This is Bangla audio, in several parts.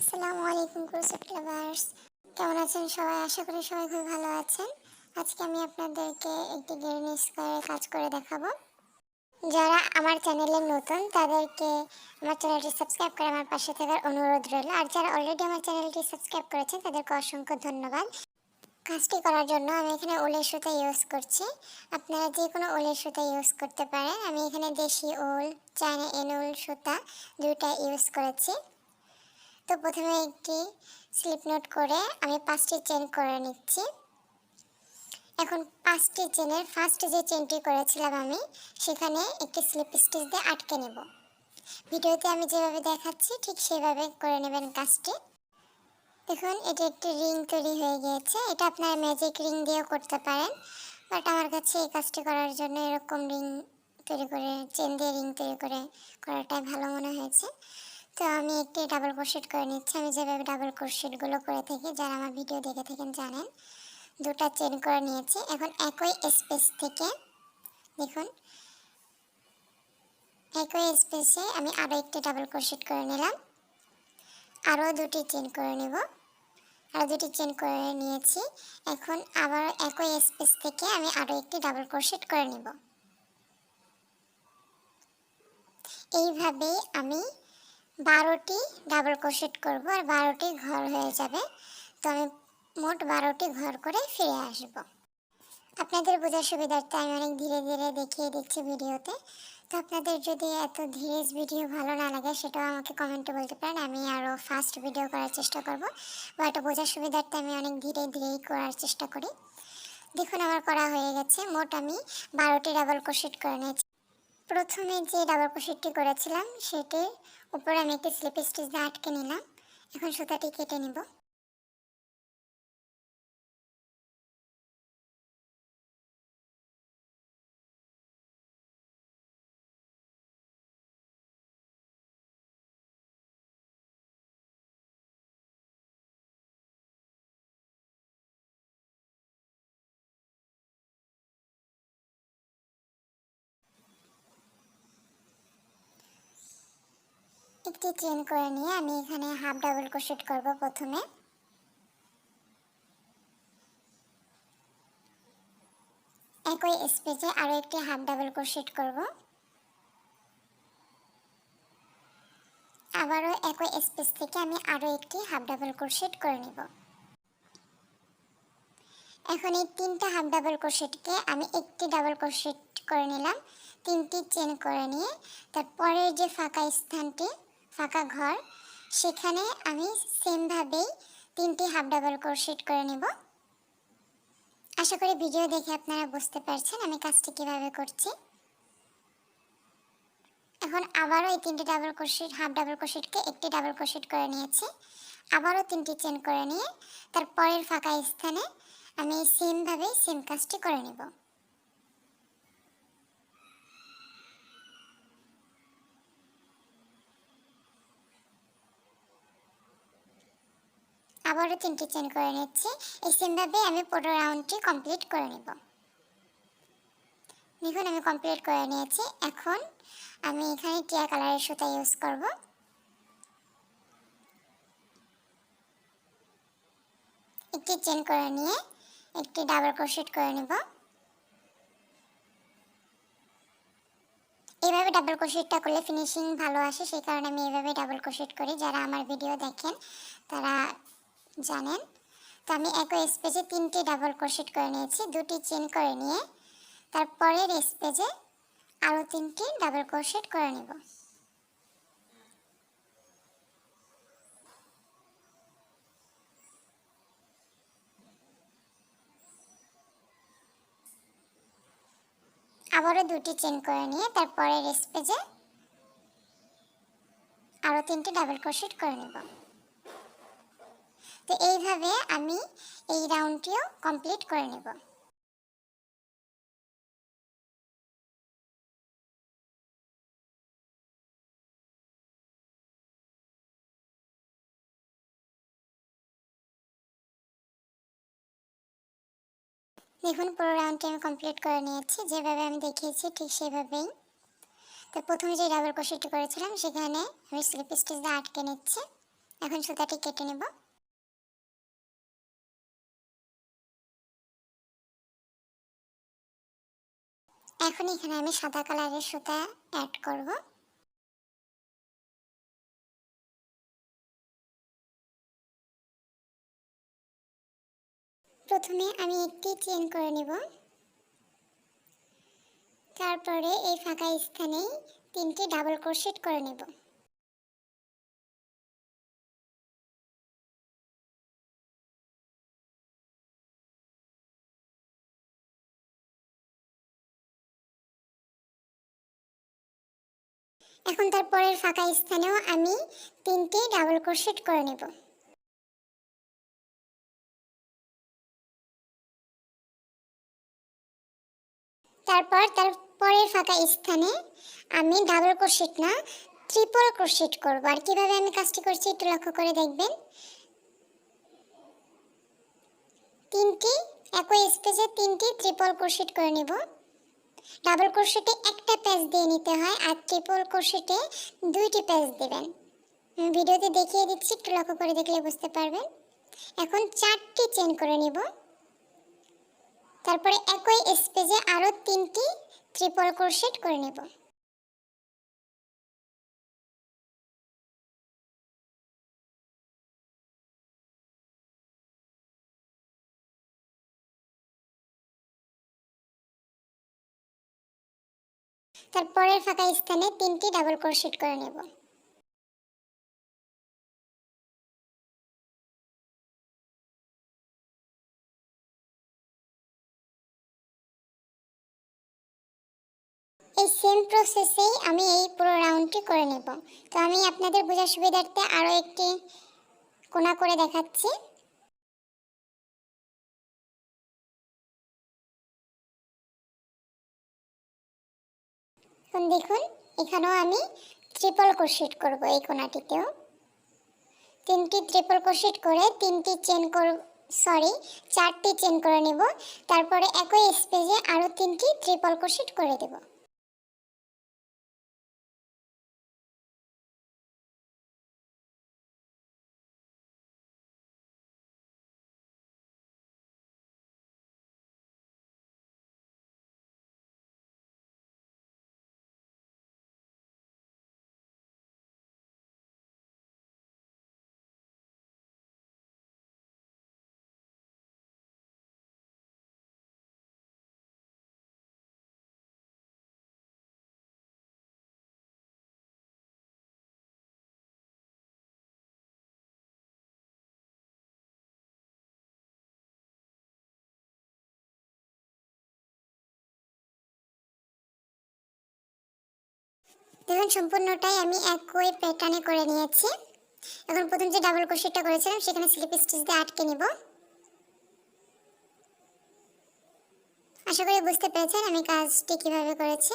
আসসালামু আলাইকুম ক্রুসেট কেমন আছেন সবাই? আশা করি সবাই খুব ভালো আছেন। আজকে আমি আপনাদেরকে একটি গেরিনি স্কোয়ারে কাজ করে দেখাবো। যারা আমার চ্যানেলে নতুন, তাদেরকে আমার চ্যানেলটি সাবস্ক্রাইব করে আমার পাশে থাকার অনুরোধ রইল। আর যারা অলরেডি আমার চ্যানেলটি সাবস্ক্রাইব করেছেন, তাদেরকে অসংখ্য ধন্যবাদ। কাজটি করার জন্য আমি এখানে ওলের সুতা ইউজ করছি। আপনারা যে কোনো ওলের সুতা ইউজ করতে পারেন। আমি এখানে দেশি ওল, চায়না এনুল সুতা দুইটা ইউজ করেছি। তো প্রথমে একটি স্লিপ নোট করে আমি পাঁচটি চেন করে নিচ্ছি। এখন পাঁচটি চেনের ফার্স্ট যে চেনটি করেছিলাম আমি, সেখানে একটি স্লিপ স্টিচ দিয়ে আটকে নেব। ভিডিওতে আমি যেভাবে দেখাচ্ছি, ঠিক সেভাবে করে নেবেন কাজটি। দেখুন, এটি একটি রিং তৈরি হয়ে গিয়েছে। এটা আপনারা ম্যাজিক রিং দিয়েও করতে পারেন বাট আমার কাছে এই কাজটি করার জন্য এরকম রিং তৈরি করে চেন দিয়ে রিং তৈরি করে করাটাই ভালো মনে হয়েছে। তো আমি একটি ডাবল ক্রোশেট করে নিচ্ছি। আমি যেভাবে ডাবল ক্রোশেটগুলো করে থাকি, যারা আমার ভিডিও দেখে থাকেন জানেন, দুটা চেন করে নিয়েছি। এখন একই স্পেস থেকে দেখুন, একই স্পেসে আমি আরও একটি ডাবল ক্রোশেট করে নিলাম। আরও দুটি চেন করে নেব। আরও দুটি চেন করে নিয়েছি। এখন আবার একই স্পেস থেকে আমি আরও একটি ডাবল ক্রোশেট করে নেব। এইভাবেই আমি বারোটি ডাবল ক্রোশেট করব আর বারোটি ঘর হয়ে যাবে। তো আমি মোট বারোটি ঘর করে ফিরে আসব। আপনাদের বোঝার সুবিধার্থে আমি অনেক ধীরে ধীরে দেখিয়ে দিচ্ছি ভিডিওতে। তো আপনাদের যদি এত ধীরে ভিডিও ভালো না লাগে, সেটাও আমাকে কমেন্টে বলতে পারেন। আমি আরও ফাস্ট ভিডিও করার চেষ্টা করব। বা এটা বোঝার সুবিধার্থে আমি অনেক ধীরে ধীরেই করার চেষ্টা করি। দেখুন, আমার করা হয়ে গেছে। মোট আমি বারোটি ডাবল ক্রোশেট করে নিয়েছি। প্রথমে যে ডাবল ক্রোশেটটি করেছিলাম, সেটির উপরে আমি একটি স্লিপ স্টিচ দিয়ে আটকে নিলাম। এখন সুতাটি কেটে নিব। একটি চেন করে নিয়ে আমি এখানে হাফ ডাবল ক্রোশেট করব প্রথমে। একই স্পেসে আরও একটি হাফ ডাবল ক্রোশেট করব। আবারও একই স্পেস থেকে আমি আরও একটি হাফ ডাবল ক্রোশেট করে নেব। এখন এই তিনটা হাফ ডাবল ক্রোশেটকে আমি একটি ডাবল ক্রোশেট করে নিলাম, তিনটি চেন করে নিয়ে। তারপরের যে ফাঁকা স্থানটি ফাঁকা ঘর, সেখানে আমি সেমভাবেই তিনটি হাফ ডাবল ক্রোশেট করে নেব। আশা করি ভিডিও দেখে আপনারা বুঝতে পারছেন আমি কাজটি কীভাবে করছি। এখন আবারও এই তিনটি ডাবল ক্রোশেট হাফ ডাবল ক্রোশেটকে একটি ডাবল ক্রোশেট করে নিয়েছি। আবারও তিনটি চেন করে নিয়ে তার পরের ফাঁকা স্থানে আমি সেমভাবেই সেম কাজটি করে নেব। আবারও তিনটি চেন করে নিচ্ছি। এই সেমভাবে আমি পুরো রাউন্ডটি কমপ্লিট করে নেব। দেখুন, আমি কমপ্লিট করে নিয়েছি। এখন আমি এখানে টিয়া কালারের সুতা ইউজ করব। একটি চেন করে নিয়ে একটি ডাবল ক্রোশেট করে নেব। এইভাবে ডাবল ক্রোশেটটা করলে ফিনিশিং ভালো আসে, সেই কারণে আমি এইভাবে ডাবল ক্রোশেট করি। যারা আমার ভিডিও দেখেন, তারা জানেন? তো আমি একই স্পেজে তিনটি ডাবল ক্রোশেট করে নিয়েছি, দুটি চেন করে নিয়ে তারপরের স্পেজে আরও তিনটি ডাবল ক্রোশেট করে নেব। আবারও দুটি চেন করে নিয়ে তারপরের স্পেজে আরও তিনটি ডাবল ক্রোশেট করে নেব। তো এইভাবে আমি এই রাউন্ডটিও কমপ্লিট করে নেব। দেখুন, পুরো রাউন্ডটি আমি কমপ্লিট করে নিয়েছি। যেভাবে আমি দেখিয়েছি, ঠিক সেভাবেই। তো প্রথমে যে ডাবল ক্রোশেটটি করেছিলাম, সেখানে আমি স্লিপ স্টিচ দিয়ে আটকে নিচ্ছি। এখন সুতাটি কেটে নেব। এখন এখানে আমি সাদা কালারের সুতা অ্যাড করব। প্রথমে আমি একটি চেন করে নেব। তারপরে এই ফাঁকা স্থানেই তিনটি ডাবল ক্রোশেট করে নেব। এখন তারপরের ফাঁকা স্থানেও আমি তিনটি ডাবল ক্রোশেট করে নেব। তারপর তার পরের ফাঁকা স্থানে আমি ডাবল ক্রোশেট না, ট্রিপল ক্রোশেট করব। আর কীভাবে আমি কাজটি করছি একটু লক্ষ্য করে দেখবেন। তিনটি, একই স্পেসে তিনটি ট্রিপল ক্রোশেট করে নেব। ডাবল ক্রোশেটে একটা প্যাচ দিয়ে নিতে হয় আর ট্রিপল ক্রোশেটে দুইটি প্যাচ দেবেন। ভিডিওতে দেখিয়ে দিচ্ছি, একটু লক্ষ্য করে দেখলে বুঝতে পারবেন। এখন চারটি চেন করে নিব। তারপরে একই স্পেজে আরও তিনটি ট্রিপল ক্রোশেট করে নেব। তারপরের ফাঁকা স্থানে তিনটি ডাবল ক্রোশেট করে নেব। এই সেম প্রসেসেই আমি এই পুরো রাউন্ডটি করে নেব। তো আমি আপনাদের বোঝার সুবিধার্থে আরও একটি কোনা করে দেখাচ্ছি। এখন দেখুন, এখানেও আমি ট্রিপল ক্রোশেট করব এই কোনাটিতেও। তিনটি ট্রিপল ক্রোশেট করে তিনটি চেন কর সরি চারটি চেন করে নেব। তারপরে একই স্পেসে আরও তিনটি ট্রিপল ক্রোশেট করে দেব। দেখুন, সম্পূর্ণটাই আমি একই প্যাটার্নে করে নিয়েছি। এখন প্রথম যে ডাবল ক্রোশেটটা করেছিলাম, সেখানে স্লিপ স্টিচ দিয়ে আটকে নিব। আশা করি বুঝতে পেরেছেন আমি কাজটি কীভাবে করেছি।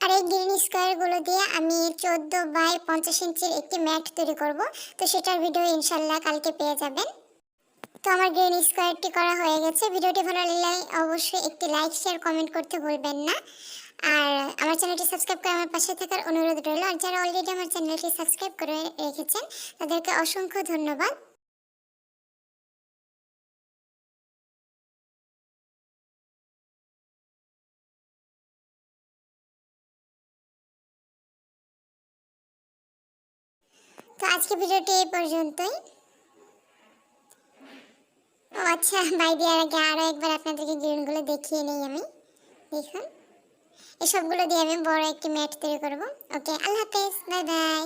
আর এই গ্রিন স্কোয়ারগুলো দিয়ে আমি চোদ্দ বাই পঞ্চাশ ইঞ্চির একটি ম্যাট তৈরি করব। তো সেটার ভিডিও ইনশাল্লাহ কালকে পেয়ে যাবেন। তো আমার গ্রিন স্কোয়ারটি করা হয়ে গেছে। ভিডিওটি ভালো লাগলে অবশ্যই একটি লাইক শেয়ার কমেন্ট করতে ভুলবেন না। আর চ্যানেলটি সাবস্ক্রাইব করে আমার পাশে থাকার অনুরোধ রইল। আর যারা অলরেডি আমার চ্যানেলটি সাবস্ক্রাইব করে রেখেছেন, তাদেরকে অসংখ্য ধন্যবাদ। তো আজকে ভিডিওটি এই পর্যন্তই। ও আচ্ছা বাই দেওয়ার আগে আরও একবার আপনাদেরকে গ্রিনগুলো দেখিয়ে নেই আমি। দেখুন। এসবগুলো দিয়ে আমি বড় একটি ম্যাট তৈরি করব। ওকে আল্লাহ হাফেজ বাই বাই।